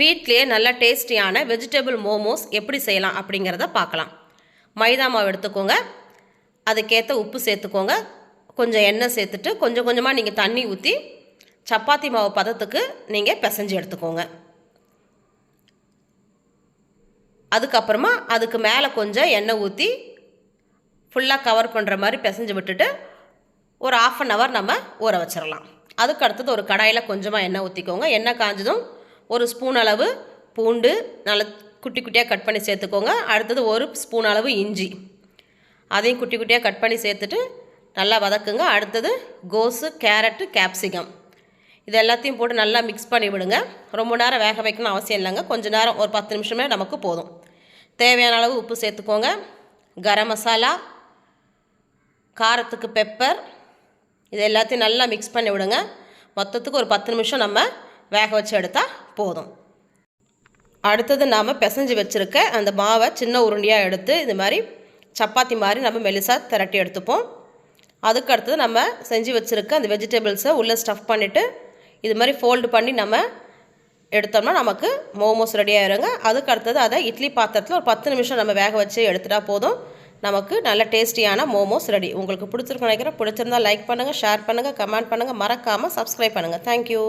வீட்லேயே நல்ல டேஸ்டியான வெஜிடபிள் மோமோஸ் எப்படி செய்யலாம் அப்படிங்கிறத பார்க்கலாம். மைதா மாவு எடுத்துக்கோங்க. அதுக்கேற்ற உப்பு சேர்த்துக்கோங்க. கொஞ்சம் எண்ணெய் சேர்த்துட்டு கொஞ்சம் கொஞ்சமாக நீங்கள் தண்ணி ஊற்றி சப்பாத்தி மாவு பதத்துக்கு நீங்கள் பிசைஞ்சு எடுத்துக்கோங்க. அதுக்கப்புறமா அதுக்கு மேலே கொஞ்சம் எண்ணெய் ஊற்றி ஃபுல்லாக கவர் பண்ணுற மாதிரி பிசைஞ்சு விட்டுட்டு ஒரு ஆஃப் அன் ஹவர் நம்ம ஊற வச்சிடலாம் அதுக்கு அடுத்தது ஒரு கடாயில் கொஞ்சமாக எண்ணெய் ஊற்றிக்கோங்க எண்ணெய் காஞ்சதும் ஒரு ஸ்பூன் அளவு பூண்டு நல்லா குட்டி குட்டியாக கட் பண்ணி சேர்த்துக்கோங்க. அடுத்தது ஒரு ஸ்பூன் அளவு இஞ்சி. அதையும் குட்டி குட்டியாக கட் பண்ணி சேர்த்துட்டு நல்லா வதக்குங்க. அடுத்தது கோஸு கேரட்டு கேப்சிகம். இது எல்லாத்தையும் போட்டு நல்லா மிக்ஸ் பண்ணி விடுங்க. ரொம்ப நேரம் வேக வைக்கணும் அவசியம் இல்லைங்க. கொஞ்ச நேரம் ஒரு பத்து நிமிஷமே நமக்கு போதும். தேவையான அளவு உப்பு சேர்த்துக்கோங்க. கரம் மசாலா காரத்துக்கு பெப்பர் இது எல்லாத்தையும் நல்லா மிக்ஸ் பண்ணி விடுங்க. மொத்தத்துக்கு ஒரு பத்து நிமிஷம் நம்ம வேக வச்சு எடுத்தால் போதும். அடுத்தது நாம் பிசைஞ்சு வச்சுருக்க அந்த மாவை சின்ன உருண்டியாக எடுத்து இது மாதிரி சப்பாத்தி மாதிரி நம்ம மெலிசாக திரட்டி எடுத்துப்போம். அதுக்கு அடுத்தது நம்ம செஞ்சு வச்சுருக்க அந்த வெஜிடபிள்ஸை உள்ளே ஸ்டஃப் பண்ணிவிட்டு இது மாதிரி ஃபோல்டு பண்ணி நம்ம எடுத்தோம்னா நமக்கு மோமோஸ் ரெடி ஆயிருங்க. அதுக்கு அடுத்தது அதை இட்லி பாத்திரத்தில் ஒரு பத்து நிமிஷம் நம்ம வேக வச்சு எடுத்துட்டா போதும். நமக்கு நல்ல டேஸ்டியான மோமோஸ் ரெடி உங்களுக்கு பிடிச்சிருக்கு நினைக்கிறேன். பிடிச்சிருந்தா லைக் பண்ணுங்கள் ஷேர் பண்ணுங்கள் கமெண்ட் பண்ணுங்கள் மறக்காமல் சப்ஸ்கிரைப் பண்ணுங்கள் தேங்க்யூ